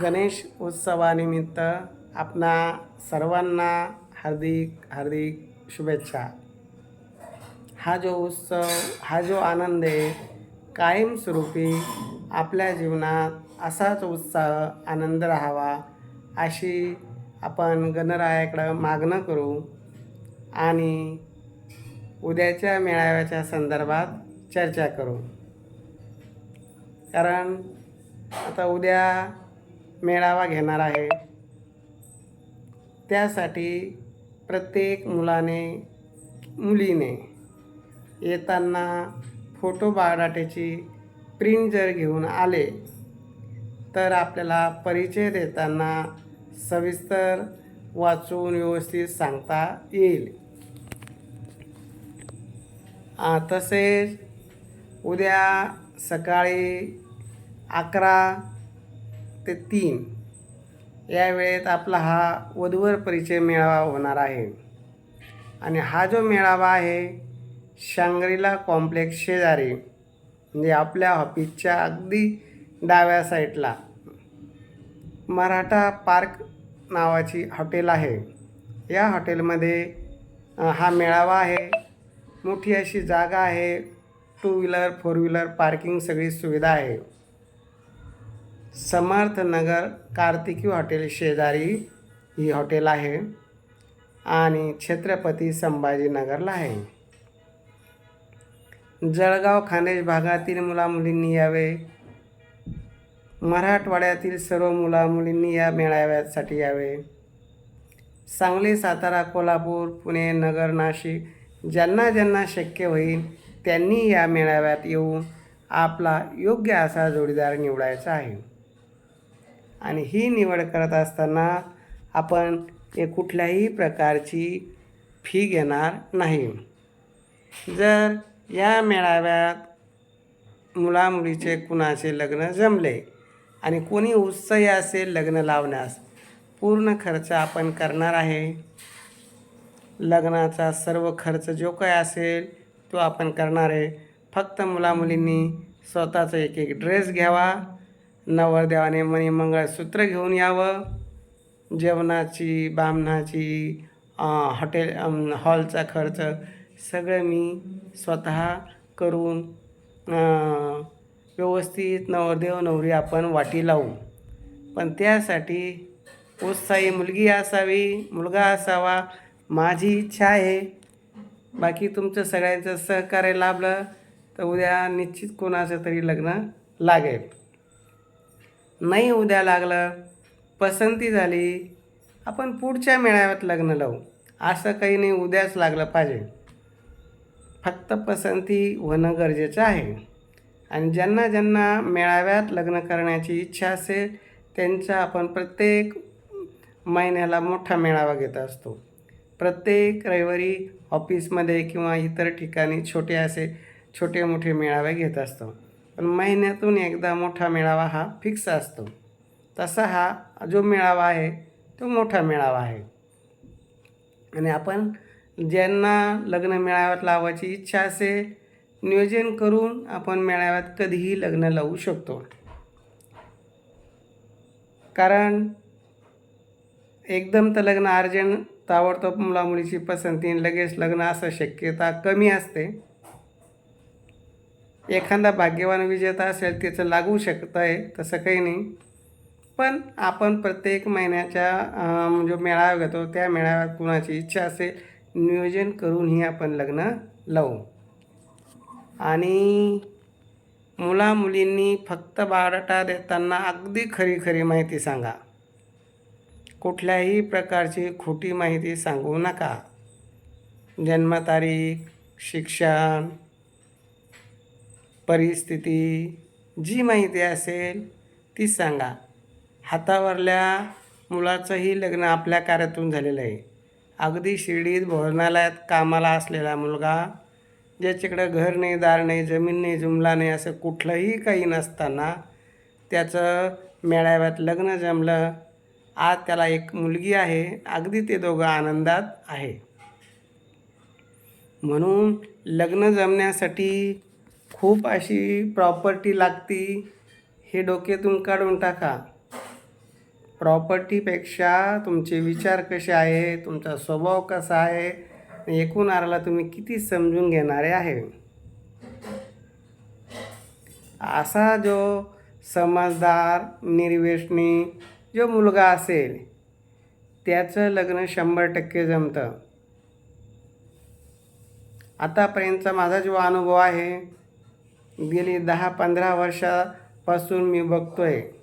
गणेश उत्सवानिमित्त आपणा सर्वांना हार्दिक हार्दिक शुभेच्छा. हा जो उत्सव हा जो आनंद आहे कायमस्वरूपी आपल्या जीवनात असाच उत्साह आनंद राहावा अशी आपण गणरायाकडं मागणं करू. आणि उद्याच्या मेळाव्याच्या संदर्भात चर्चा करू. कारण आता उद्या मेळावा घेणार आहे. त्यासाठी प्रत्येक मुलाने मुलीने येताना फोटो बायोडाटेची प्रिंट जर घेऊन आले तर आपल्याला परिचय देताना सविस्तर वाचून व्यवस्थित सांगता येईल. तसेच उद्या सकाळी अकरा ते तीन. या वेळेत आपला हा वधूवर परिचय मेळावा होणार आहे. आणि हा जो मेळावा आहे शांग्रीला कॉम्प्लेक्स शेजारी म्हणजे आपल्या ऑफिसच्या अगदी डाव्या साईडला मराठा पार्क नावाची हॉटेल आहे. या हॉटेलमध्ये हा मेळावा आहे. मोठी अशी जागा आहे. Two wheeler four wheeler parking सगळी सुविधा आहे. समर्थ नगर कार्तिकी हॉटेल शेजारी ही हॉटेल आहे आणि छत्रपती संभाजीनगरला आहे. जळगाव खान्देश भागातील मुलामुलींनी यावे. मराठवाड्यातील सर्व मुलामुलींनी या मेळाव्यासाठी यावे. सांगली सातारा कोल्हापूर पुणे नगर नाशिक ज्यांना ज्यांना शक्य होईल त्यांनी या मेळाव्यात येऊन आपला योग्य असा जोडीदार निवडायचा आहे. आणि ही निवड करत असताना आपण कुठल्याही प्रकारची फी घेणार नाही. जर या मेळाव्यात मुलामुलीचे कुणाचे लग्न जमले आणि कोणी उत्साही असेल लग्न लावण्यास पूर्ण खर्च आपण करणार आहे लग्नाचा सर्व खर्च जो काय असेल तो आपण करणार आहे. फक्त मुलामुलींनी स्वतःचा एक एक ड्रेस घ्यावा. नवरदेवाने मनी मंगळसूत्र घेऊन यावं. जेवणाची बामणाची हॉटेल हॉलचा खर्च सगळं मी स्वतः करून व्यवस्थित नवरदेव नवरी आपण वाटी लावू. पण त्यासाठी उत्साही मुलगी असावी मुलगा असावा माझी इच्छा आहे. बाकी तुमचं सगळ्यांचं सहकार्य लाभलं तर उद्या निश्चित कोणाचं तरी लग्न लागेल. नाही उद्या लागलं. पसंती झाली. आपण पुढच्या मेळाव्यात लग्न लावू. असं काही नाही उद्याच लागलं पाहिजे. फक्त पसंती होणं गरजेचं आहे. आणि ज्यांना ज्यांना मेळाव्यात लग्न करण्याची इच्छा असेल त्यांचा आपण प्रत्येक महिन्याला मोठा मेळावा घेत असतो. प्रत्येक रविवारी ऑफिसमध्ये किंवा इतर ठिकाणी छोटे असे छोटे मोठे मेळावे घेत असतो. पण महिन्यातून एकदा मोठा मेळावा हा फिक्स असतो. तसा हा जो मेळावा आहे तो मोठा मेळावा आहे. आणि आपण ज्यांना लग्न मेळाव्यात लावायची इच्छा असेल नियोजन करून आपण मेळाव्यात कधीही लग्न लावू शकतो. कारण एकदम तर लग्न अर्जंट ताबडतोब मुलामुलीची पसंती आणि लगेच लग्न असं शक्यता कमी असते. एखादा भाग्यवान विजेता असेल त्याचं लागू शकतं आहे तसं काही नाही. पण आपण प्रत्येक महिन्याच्या जो मेळावा घेतो त्या मेळाव्यात कुणाची इच्छा असेल नियोजन करूनही आपण लग्न लावू. आणि मुलामुलींनी फक्त बायोडाटा देताना अगदी खरी खरी माहिती सांगा. कुठल्याही प्रकारची खोटी माहिती सांगू नका. जन्मतारीख शिक्षण परिस्थिती जी माहिती असेल ती सांगा. हातावरल्या मुलाचंही लग्न आपल्या कार्यातून झालेलं आहे. अगदी शिर्डीत भोजनालयात कामाला असलेला मुलगा ज्याच्याकडं घर नाही दार नाही जमीन नाही जुमला नाही असं कुठलंही काही नसताना त्याचं मेळाव्यात लग्न जमलं. आज त्याला एक मुलगी आहे अगदी ते दोघं आनंदात आहे. म्हणून लग्न जमण्यासाठी खूप अशी प्रॉपर्टी लागती हे डोक्यातून काढून टाका. प्रॉपर्टीपेक्षा तुमचे विचार कसे आहे तुमचा स्वभाव कसा आहे एकूण आराला तुम्ही किती समजून घेणारे आहे? असा जो समजदार निर्वेशनी जो मुलगा असेल त्याचं लग्न शंभर टक्के जमतं. आतापर्यंतचा माझा जो अनुभव आहे गेली दहा पंधरा वर्षापासून मी बघतो आहे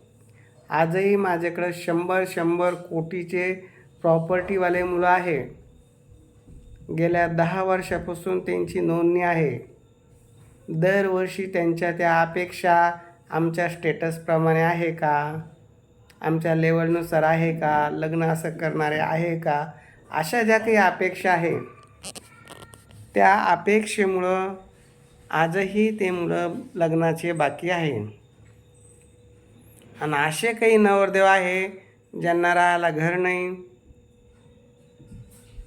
आजही माझ्याकडं शंभर शंभर कोटीचे प्रॉपर्टीवाले मुलं आहे. गेल्या दहा वर्षापासून त्यांची नोंदणी आहे. दरवर्षी त्यांच्या त्या अपेक्षा आमच्या स्टेटसप्रमाणे आहे का? आमच्या लेवलनुसार आहे का? लग्न असं करणारे आहे का? अशा ज्या काही अपेक्षा आहे. त्या अपेक्षेमुळं आजही ते मुलं लग्नाचे बाकी आहे. आणि असे काही नवरदेव आहे ज्यांना राहायला घर नाही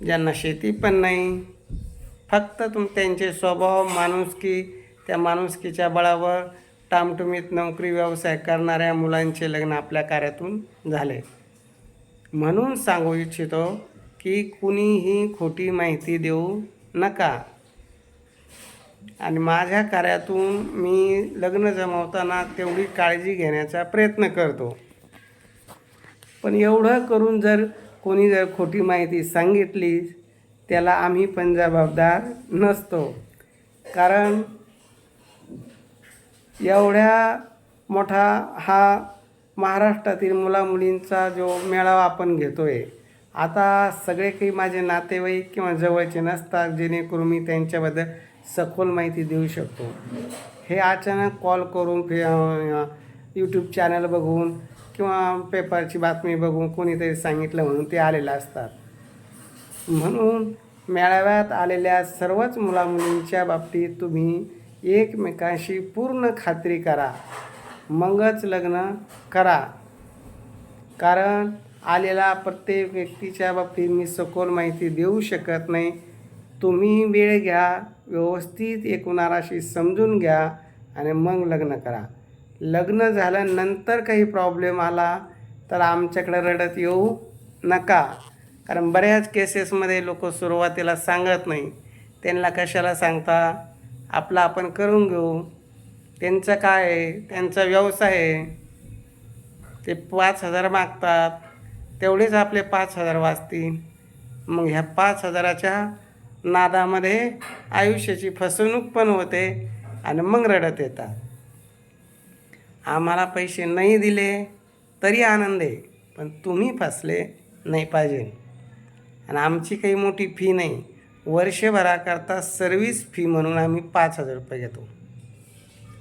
ज्यांना शेती पण नाही. फक्त तुम त्यांचे स्वभाव माणुसकी त्या माणुसकीच्या बळावर टामटुमीत नोकरी व्यवसाय करणाऱ्या मुलांचे लग्न आपल्या कार्यातून झाले. म्हणून सांगू इच्छितो की कुणीही खोटी माहिती देऊ नका. आणि माझ्या कार्यातून मी लग्न जमवताना तेवढी काळजी घेण्याचा प्रयत्न करतो. पण एवढं करून जर कोणी जर खोटी माहिती सांगितली त्याला आम्ही पण जबाबदार नसतो. कारण एवढ्या मोठा हा महाराष्ट्रातील मुलामुलींचा जो मेळावा आपण घेतो आहे आता सगळे काही माझे नातेवाईक किंवा जवळचे नसतात जेणेकरून मी त्यांच्याबद्दल सखोल माहिती देऊ शकतो. हे अचानक कॉल करून फे यूट्यूब चॅनल बघून किंवा पेपरची बातमी बघून कोणीतरी सांगितलं म्हणून ते आलेले असतात. म्हणून मेळाव्यात आलेल्या सर्वच मुलामुलींच्या बाबतीत तुम्ही एकमेकांशी पूर्ण खात्री करा. मगच लग्न करा. कारण आलेला प्रत्येक व्यक्तीच्या बाबतीत मी सखोल माहिती देऊ शकत नाही. तुम्ही वेळ घ्या व्यवस्थित एकूणाराशी समजून घ्या आणि मग लग्न करा. लग्न झाल्यानंतर काही प्रॉब्लेम आला तर आमच्याकडे रडत येऊ नका. कारण बऱ्याच केसेसमध्ये लोक सुरुवातीला सांगत नाही. त्यांना कशाला सांगता? आपलं आपण करून घेऊ. त्यांचं काय आहे? त्यांचा व्यवसाय आहे. ते पाच हजार मागतात. तेवढेच आपले पाच हजार वाचतील. मग ह्या पाच हजाराच्या नादामध्ये आयुष्याची फसवणूक पण होते आणि मग रडत येतात. आम्हाला पैसे नाही दिले तरी आनंद आहे पण तुम्ही फसले नाही पाहिजे. आणि आमची काही मोठी फी नाही. वर्षभराकरता सर्व्हिस फी म्हणून आम्ही पाच हजार रुपये घेतो.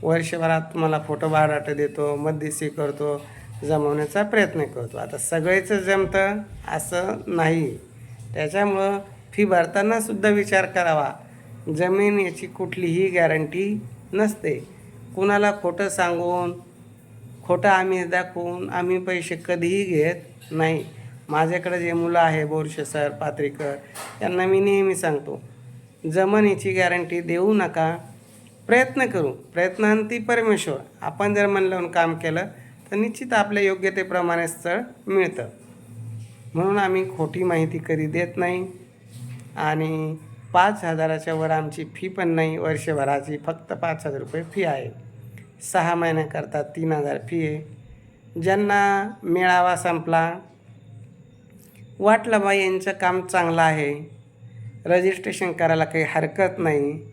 वर्षभरात तुम्हाला फोटो भाडाट देतो मध्यस्थी करतो जमवण्याचा प्रयत्न करतो. आता सगळेच जमतं असं नाही. त्याच्यामुळं फी भरताना सुद्धा विचार करावा. जमीन याची कुठलीही गॅरंटी नसते. कुणाला खोटं सांगून खोटं आम्ही दाखवून आम्ही पैसे कधीही घेत नाही. माझ्याकडे जे मुलं आहे बोरशे सर पात्रीकर त्यांना मी नेहमी सांगतो जमिनीची गॅरंटी देऊ नका. प्रयत्न करू. प्रयत्नांती परमेश्वर. आपण जर मन लावून काम केलं तर निश्चित आपल्या योग्यतेप्रमाणे स्थळ मिळतं. म्हणून आम्ही खोटी माहिती कधी देत नाही. आणि पाच हजाराच्या वर आमची फी पण नाही वर्षभराची फक्त पाच हजार रुपये फी आहे. सहा महिन्याकरता तीन हजार फी आहे. ज्यांना मेळावा संपला वाटलं बा यांचं काम चांगलं आहे. रजिस्ट्रेशन करायला काही हरकत नाही.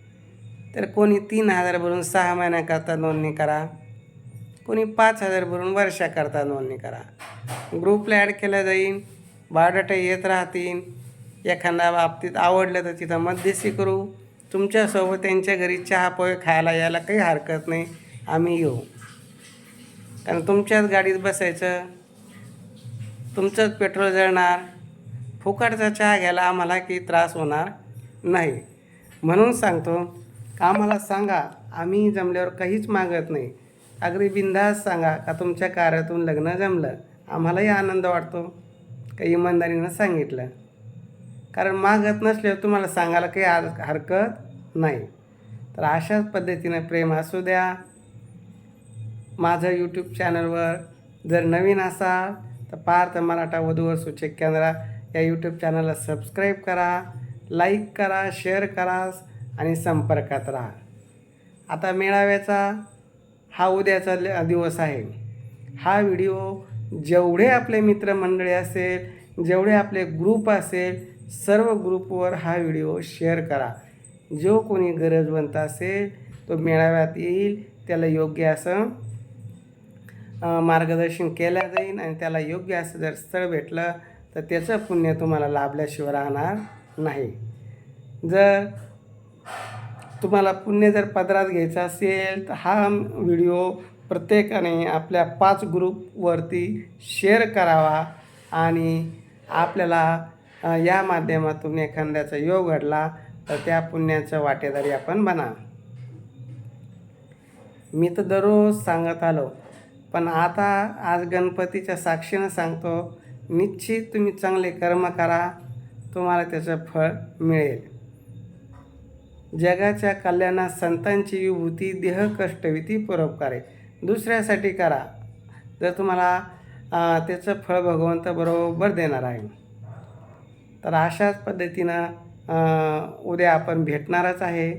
तर कोणी तीन हजार भरून सहा महिन्याकरता नोंदणी करा. कोणी पाच हजार भरून वर्षाकरता नोंदणी करा. ग्रुपला ॲड केलं जाईल. बायोडाटा येत राहतील. एखाद्या बाबतीत आवडलं तर तिथं मध्यस्थी करू. तुमच्यासोबत त्यांच्या घरी चहा पोहे खायला यायला काही हरकत नाही. आम्ही येऊ. कारण तुमच्याच गाडीत बसायचं तुमचंच पेट्रोल जळणार फुकटचा चहा घ्यायला आम्हाला काही त्रास होणार नाही. म्हणून सांगतो का आम्हाला सांगा आम्ही जमल्यावर काहीच मागत नाही. अगदी बिंदास सांगा का तुमच्या कार्यातून लग्न जमलं? आम्हालाही आनंद वाटतो. का इमानदारीनं सांगितलं. कारण मागत नसल्यावर तुम्हाला सांगायला काही हर हरकत नाही. तर अशाच पद्धतीनं प्रेम असू द्या. माझं यूट्यूब चॅनलवर जर नवीन असाल तर पार्थ मराठा वधूवर सूचक केंद्र या यूट्यूब चॅनलला सबस्क्राईब करा लाईक करा शेअर करा आणि संपर्कात राहा. आता मेळाव्याचा हा उद्याचा ल- दिवस आहे. हा व्हिडिओ जेवढे आपले मित्रमंडळी असेल जेवढे आपले ग्रुप असेल सर्व ग्रुपवर हा व्हिडिओ शेअर करा. जो कोणी गरजवंत असेल तो मेळाव्यात येईल त्याला योग्य असं मार्गदर्शन केलं जाईल आणि त्याला योग्य असं जर स्थळ भेटलं तर त्याचं पुण्य तुम्हाला लाभल्याशिवाय राहणार नाही. जर तुम्हाला पुण्य जर पदरात घ्यायचं असेल तर हा व्हिडिओ प्रत्येकाने आपल्या पाच ग्रुपवरती शेअर करावा आणि आपल्याला या माध्यमातून एखाद्याचा योग घडला तर त्या पुण्याचं वाटेदारी आपण बना. मी तर दररोज सांगत आलो पण आता आज गणपतीच्या साक्षीनं सांगतो निश्चित तुम्ही चांगले कर्म करा तुम्हाला त्याचं फळ मिळेल. जगाच्या कल्याणात संतांची विभूती देह कष्टविती परोपकार दुसऱ्यासाठी करा. जर तुम्हाला त्याचं फळ भगवंत बरोबर देणार आहे. तर अशाच पद्धतीनं उद्या आपण भेटणारच आहे.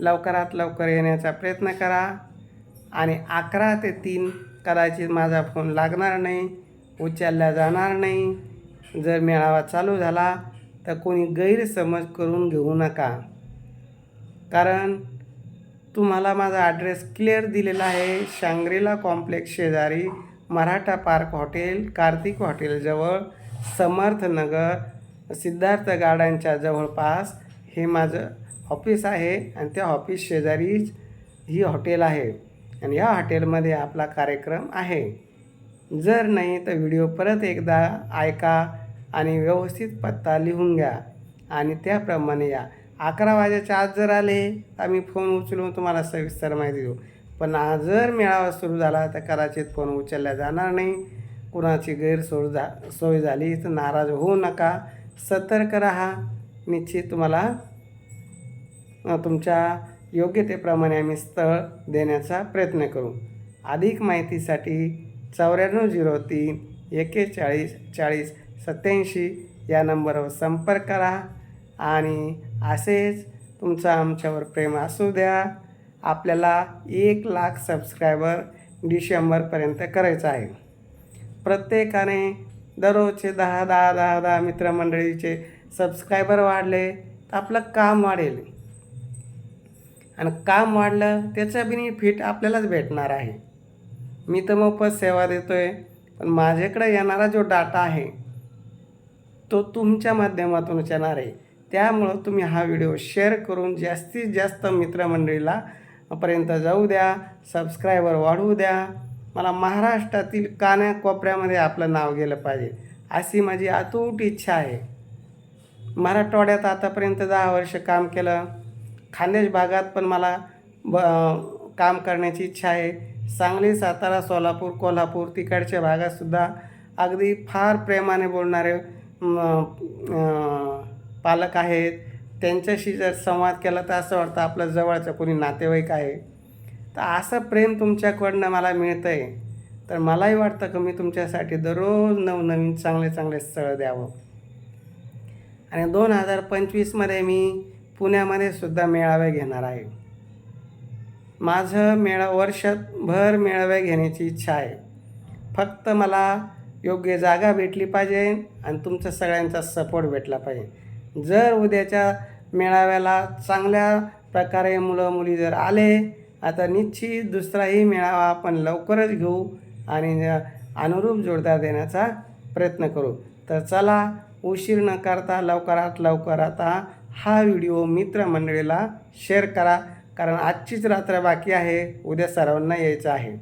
लवकरात लवकर येण्याचा प्रयत्न करा. आणि अकरा ते तीन कदाचित माझा फोन लागणार नाही उचलला जाणार नाही. जर मेळावा चालू झाला तर कोणी गैरसमज करून घेऊ नका. कारण तुम्हाला माझा ॲड्रेस क्लिअर दिलेला आहे. शांग्रेला कॉम्प्लेक्स शेजारी मराठा पार्क हॉटेल कार्तिक हॉटेलजवळ समर्थनगर सिद्धार्थ गार्डनच्या जवळपास हे माझं ऑफिस आहे आणि त्या ऑफिस शेजारीच ही हॉटेल आहे. आणि या हॉटेलमध्ये आपला कार्यक्रम आहे. जर नाही तर व्हिडिओ परत एकदा ऐका आणि व्यवस्थित पत्ता लिहून घ्या. आणि त्याप्रमाणे या. अकरा वाजेच्या आज जर आले तर आम्ही फोन उचलून तुम्हाला सविस्तर माहिती देऊ. पण आज जर मेळावा सुरू झाला तर कदाचित फोन उचलला जाणार नाही. कुणाची गैरसोय झा सोय झाली तर नाराज होऊ नका. सतर्क राहा. निश्चित तुम्हाला तुमच्या योग्यतेप्रमाणे आम्ही स्थळ देण्याचा प्रयत्न करू. अधिक माहितीसाठी चौऱ्याण्णव झिरो तीन एक्केचाळीस चाळीस सत्याऐंशी या नंबरवर संपर्क करा आणि असेच तुमचं आमच्यावर प्रेम असू द्या. आपल्याला एक लाख सबस्क्रायबर डिसेंबरपर्यंत करायचं आहे. प्रत्येकाने दररोजचे दहा दहा दहा दहा मित्रमंडळीचे सबस्क्रायबर वाढले तर आपलं काम वाढेल. आणि काम वाढलं त्याचं बेनिफिट आपल्यालाच भेटणार आहे. मी तर मोफत सेवा देतो आहे पण माझ्याकडे येणारा जो डाटा आहे तो तुमच्या माध्यमातूनच येणार आहे. त्यामुळं तुम्ही हा व्हिडिओ शेअर करून जास्तीत जास्त मित्रमंडळीला पर्यंत जाऊ द्या सबस्क्रायबर वाढवू द्या. मला महाराष्ट्रातील कानाकोपऱ्यामध्ये आपलं नाव गेलं पाहिजे अशी माझी अतूट इच्छा आहे. मराठवाड्यात आतापर्यंत दहा वर्ष काम केलं. खानदेश भागात पण मला ब काम करण्याची इच्छा आहे. सांगली सातारा सोलापूर कोल्हापूर तिकडच्या भागातसुद्धा अगदी फार प्रेमाने बोलणारे पालक आहेत. त्यांच्याशी जर संवाद केला तर असं वाटतं आपलं जवळचं कोणी नातेवाईक आहे. तर असं प्रेम तुमच्याकडनं मला मिळतं आहे तर मलाही वाटतं की मी तुमच्यासाठी दररोज नवनवीन चांगले चांगले स्थळं द्यावं. आणि दोन हजार पंचवीसमध्ये मी पुण्यामध्ये सुद्धा मेळावे घेणार आहे. माझं मेळा वर्षभर मेळावे घेण्याची इच्छा आहे. फक्त मला योग्य जागा भेटली पाहिजे आणि तुमचा सगळ्यांचा सपोर्ट भेटला पाहिजे. जर उद्याच्या मेळाव्याला चांगल्या प्रकारे मुलं मुली जर आले आता निश्चित दुसराही मेळावा आपण लवकरच घेऊ आणि अनुरूप जोडदार देण्याचा प्रयत्न करू. तर चला उशीर न करता लवकरात लवकर आता हा व्हिडिओ मित्रमंडळीला शेअर करा कारण आजचीच रात्र बाकी आहे उद्या सर्वांना यायचं आहे.